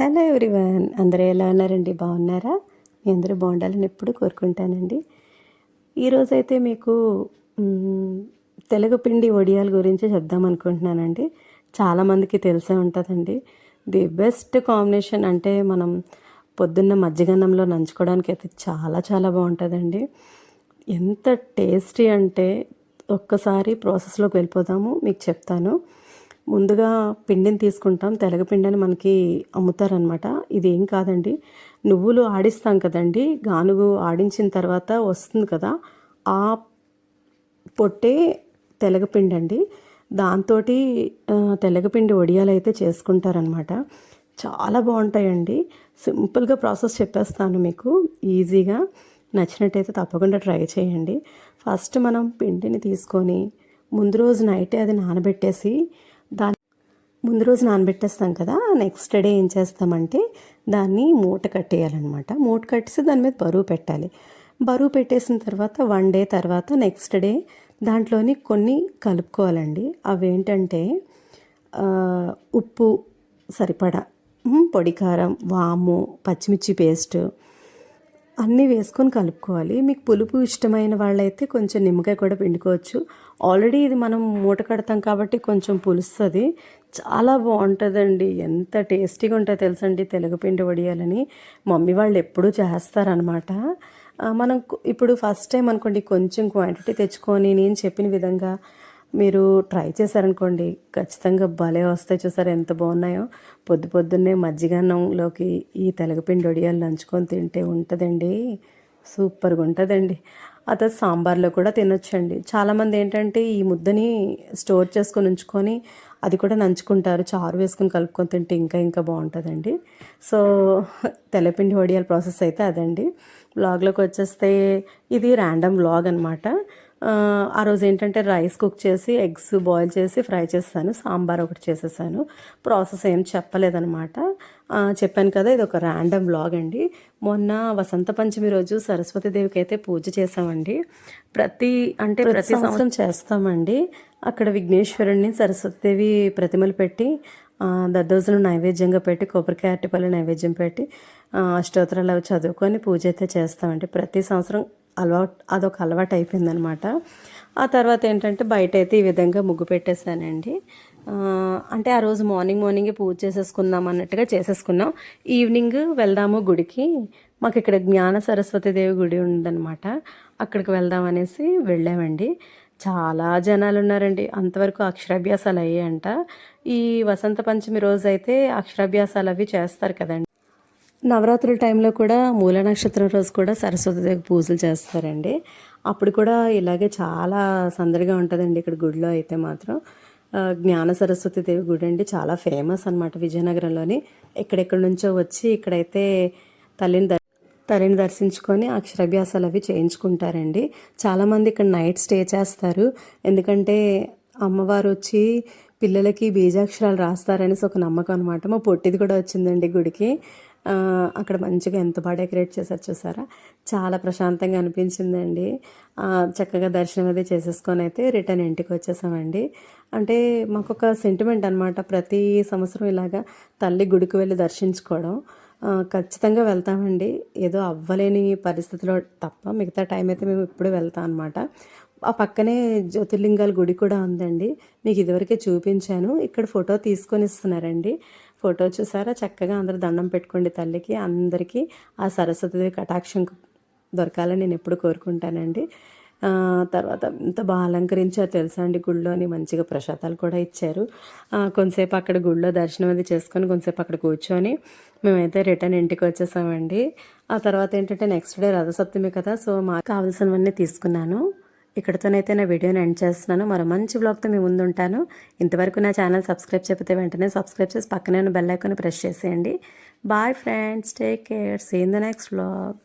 Hello everyone. అందరూ ఎలా ఉన్నారండి? బాగున్నారా? మీ అందరూ బాగుండాలని ఎప్పుడు కోరుకుంటానండి. ఈరోజైతే మీకు తెలుగు పిండి ఒడియాల గురించి చెప్దాం అనుకుంటున్నానండి. చాలామందికి తెలిసే ఉంటుందండి. ది బెస్ట్ కాంబినేషన్ అంటే మనం పొద్దున్న మజ్జిగన్నంలో నంచుకోవడానికి అయితే చాలా చాలా బాగుంటుందండి. ఎంత టేస్టీ అంటే ఒక్కసారి ప్రాసెస్లోకి వెళ్ళిపోదాము మీకు చెప్తాను. ముందుగా పిండిని తీసుకుంటాం. తెలగపిండి అని మనకి అమ్ముతారనమాట. ఇది ఏం కాదండి. నువ్వులు ఆడిస్తాం కదండి. గానుగు ఆడించిన తర్వాత వస్తుంది కదా. ఆ పొట్టే తెలగపిండి అండి దాంతో తెలగపిండి వడియాలు అయితే చేసుకుంటారనమాట. చాలా బాగుంటాయండి. సింపుల్గా ప్రాసెస్ చెప్పేస్తాను మీకు. ఈజీగా. నచ్చినట్టయితే తప్పకుండా ట్రై చేయండి. ఫస్ట్ మనం పిండిని తీసుకొని ముందు రోజు నైటే అది నానబెట్టేసి ముందు రోజు నానబెట్టేస్తాం కదా నెక్స్ట్ డే ఏం చేస్తామంటే దాన్ని మూట కట్టేయాలన్నమాట. మూట కట్టేసి దాని మీద బరువు పెట్టాలి. బరువు పెట్టేసిన తర్వాత వన్ డే తర్వాత నెక్స్ట్ డే దాంట్లోని కొన్ని కలుపుకోవాలండి. అవి ఏంటంటే ఉప్పు సరిపడా పొడికారం పొడి కారం వాము పచ్చిమిర్చి పేస్ట్ అన్నీ వేసుకొని కలుపుకోవాలి. మీకు పులుపు ఇష్టమైన వాళ్ళైతే కొంచెం నిమ్మకాయ కూడా పిండుకోవచ్చు. ఆల్రెడీ ఇది మనం మూట కడతాం కాబట్టి కొంచెం పులుస్తుంది. చాలా బాగుంటుందండి. ఎంత టేస్టీగా ఉంటుందో తెలుసండి తెలగపిండి వడియాలని. మమ్మీ వాళ్ళు ఎప్పుడూ చేస్తారనమాట మనం ఇప్పుడు ఫస్ట్ టైం అనుకోండి కొంచెం క్వాంటిటీ తెచ్చుకొని నేను చెప్పిన విధంగా మీరు ట్రై చేశారనుకోండి ఖచ్చితంగా భలే వస్తాయి చూసారు ఎంత బాగున్నాయో. పొద్దు పొద్దున్నే మజ్జిగన్నంలోకి ఈ తెలగపిండి వడియాలు నంచుకొని తింటే ఉంటుందండి. సూపర్గా ఉంటుందండి. అదే సాంబార్లో కూడా తినొచ్చండి. చాలామంది ఏంటంటే ఈ ముద్దని స్టోర్ చేసుకొని ఉంచుకొని అది కూడా నంచుకుంటారు చారు వేసుకొని కలుపుకొని తింటే ఇంకా ఇంకా బాగుంటుందండి. సో తెల్లపిండి వడియాల ప్రాసెస్ అయితే అదండి. వ్లాగ్లోకి వచ్చేస్తే ఇది ర్యాండమ్ వ్లాగ్ అనమాట ఆ రోజు ఏంటంటే రైస్ కుక్ చేసి ఎగ్స్ బాయిల్ చేసి ఫ్రై చేస్తాను. సాంబార్ ఒకటి చేసేసాను. ప్రాసెస్ ఏం చెప్పలేదనమాట చెప్పాను కదా ఇది ఒక ర్యాండమ్ వ్లాగ్ అండి. మొన్న వసంత పంచమి రోజు సరస్వతీదేవికి అయితే పూజ చేసామండి ప్రతి అంటే ప్రతి సంవత్సరం చేస్తామండి. అక్కడ విఘ్నేశ్వరుడిని సరస్వతీదేవి ప్రతిమలు పెట్టి ఆ, దద్దోజనం నైవేద్యంగా పెట్టి కొబ్బరికాయ అరటిపల్లి నైవేద్యం పెట్టి అష్టోత్తరాలు అవి చదువుకొని పూజ అయితే చేస్తామండి. ప్రతి సంవత్సరం అలవాటు అదొక అలవాటు అయిపోయిందనమాట. ఆ తర్వాత ఏంటంటే బయట అయితే ఈ విధంగా ముగ్గు పెట్టేశానండి. అంటే ఆ రోజు మార్నింగ్ మార్నింగే పూజ చేసేసుకుందాం అన్నట్టుగా చేసేసుకున్నాం. ఈవినింగ్ వెళ్దాము గుడికి. మాకు ఇక్కడ జ్ఞాన సరస్వతి దేవి గుడి ఉందన్నమాట అక్కడికి వెళ్దాం అనేసి వెళ్ళామండి. చాలా జనాలు ఉన్నారండి అంతవరకు అక్షరాభ్యాసాలు అయ్యాయంట. ఈ వసంత పంచమి రోజు అయితే అక్షరాభ్యాసాలు అవి చేస్తారు కదండి. నవరాత్రుల టైంలో కూడా మూల నక్షత్రం రోజు కూడా సరస్వతి దేవి పూజలు చేస్తారండి. అప్పుడు కూడా ఇలాగే చాలా సందడిగా ఉంటుందండి ఇక్కడ గుడిలో అయితే మాత్రం. జ్ఞాన సరస్వతి దేవి గుడి అండి. చాలా ఫేమస్ అనమాట విజయనగరంలోని. ఎక్కడెక్కడి నుంచో వచ్చి ఇక్కడైతే తల్లిని దర్ తల్లిని దర్శించుకొని అక్షరాభ్యాసాలు అవి చేయించుకుంటారండి. చాలామంది ఇక్కడ నైట్ స్టే చేస్తారు. ఎందుకంటే అమ్మవారు వచ్చి పిల్లలకి బీజాక్షరాలు రాస్తారనేసి ఒక నమ్మకం అనమాట మా పొట్టిది కూడా వచ్చిందండి గుడికి. అక్కడ మంచిగా ఎంత బాగా డెకరేట్ చేశారు చూసారా? చాలా ప్రశాంతంగా అనిపించిందండి. చక్కగా దర్శనం అది చేసేసుకొని అయితే రిటర్న్ ఇంటికి వచ్చేసామండి. అంటే మాకు ఒక సెంటిమెంట్ అనమాట ప్రతి సంవత్సరం ఇలాగా తల్లి గుడికి వెళ్ళి దర్శించుకోవడం. ఖచ్చితంగా వెళ్తామండి. ఏదో అవ్వలేని పరిస్థితిలో తప్ప మిగతా టైం అయితే మేము ఇప్పుడు వెళ్తాం అనమాట ఆ పక్కనే జ్యోతిర్లింగాల గుడి కూడా ఉందండి. మీకు ఇదివరకే చూపించాను. ఇక్కడ ఫోటో తీసుకొని ఇస్తున్నారండి. ఫోటో చూసారా? చక్కగా అందరూ దండం పెట్టుకోండి తల్లికి. అందరికీ ఆ సరస్వతిదేవి కటాక్షం దొరకాలని నేను ఎప్పుడు కోరుకుంటానండి. తర్వాత ఎంత బాగా అలంకరించారు తెలుసా అండి? గుళ్ళోని మంచిగా ప్రసాదాలు కూడా ఇచ్చారు. కొంతసేపు అక్కడ గుళ్ళో దర్శనం అది చేసుకొని కొంతసేపు అక్కడ కూర్చొని మేమైతే రిటర్న్ ఇంటికి వచ్చేసామండి. ఆ తర్వాత ఏంటంటే నెక్స్ట్ డే రథసప్తమి కదా సో మాకు కావాల్సినవన్నీ తీసుకున్నాను. ఇక్కడితోనైతే నా వీడియోని ఎండ్ చేస్తున్నాను. మరో మంచి బ్లాగ్తో మీ ముందు ఉంటాను ఇంతవరకు నా ఛానల్ సబ్స్క్రైబ్ చెప్తే వెంటనే సబ్స్క్రైబ్ చేసి పక్కనే ఉన్న బెల్ ఐకాన్ ప్రెస్ చేసేయండి. Bye friends take care see in the next blog